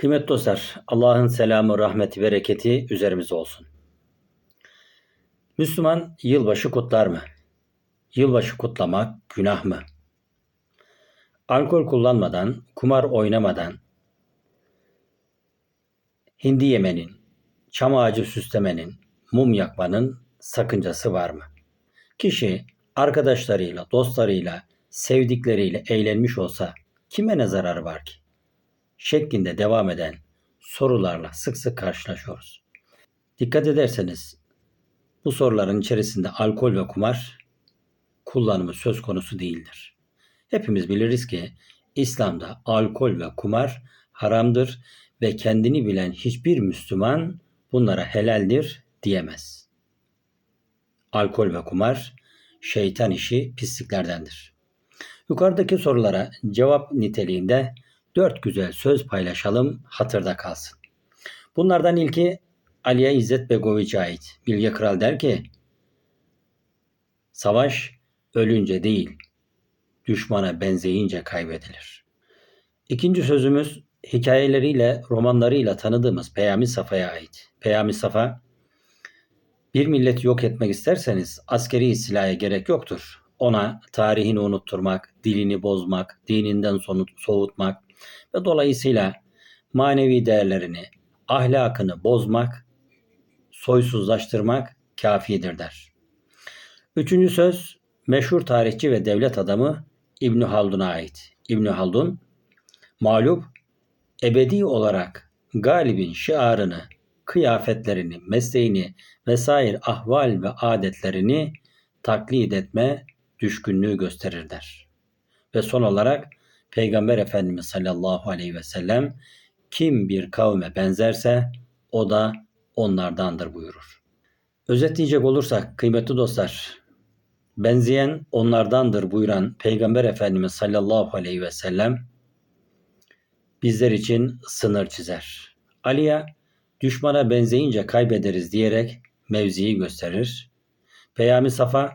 Kıymetli dostlar, Allah'ın selamı, rahmeti, bereketi üzerimize olsun. Müslüman yılbaşı kutlar mı? Yılbaşı kutlamak günah mı? Alkol kullanmadan, kumar oynamadan, hindi yemenin, çam ağacı süslemenin, mum yakmanın sakıncası var mı? Kişi arkadaşlarıyla, dostlarıyla, sevdikleriyle eğlenmiş olsa kime ne zararı var ki? Şeklinde devam eden sorularla sık sık karşılaşıyoruz. Dikkat ederseniz bu soruların içerisinde alkol ve kumar kullanımı söz konusu değildir. Hepimiz biliriz ki İslam'da alkol ve kumar haramdır ve kendini bilen hiçbir Müslüman bunlara helaldir diyemez. Alkol ve kumar şeytan işi pisliklerdendir. Yukarıdaki sorulara cevap niteliğinde dört güzel söz paylaşalım hatırda kalsın. Bunlardan ilki Aliye İzzet Begoviç'e ait. Bilge Kral der ki, Savaş ölünce değil, düşmana benzeyince kaybedilir. İkinci sözümüz hikayeleriyle, romanlarıyla tanıdığımız Peyami Safa'ya ait. Peyami Safa, bir milleti yok etmek isterseniz askeri silaha gerek yoktur. Ona tarihini unutturmak, dilini bozmak, dininden soğutmak, ve dolayısıyla manevi değerlerini, ahlakını bozmak, soysuzlaştırmak kafidir der. Üçüncü söz meşhur tarihçi ve devlet adamı İbn Haldun'a ait. İbn Haldun mağlup ebedi olarak galibin şiarını, kıyafetlerini, mesleğini vesaire ahval ve adetlerini taklit etme düşkünlüğü gösterir der. Ve son olarak Peygamber Efendimiz sallallahu aleyhi ve sellem kim bir kavme benzerse o da onlardandır buyurur. Özetleyecek olursak kıymetli dostlar, benzeyen onlardandır buyuran Peygamber Efendimiz sallallahu aleyhi ve sellem bizler için sınır çizer. Ali'ye düşmana benzeyince kaybederiz diyerek mevziyi gösterir. Peyami Safa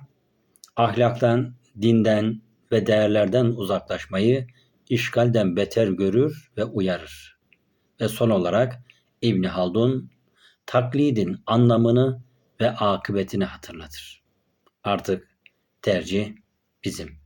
ahlaktan, dinden ve değerlerden uzaklaşmayı işgalden beter görür ve uyarır. Ve son olarak İbn Haldun taklidin anlamını ve akıbetini hatırlatır. Artık tercih bizim.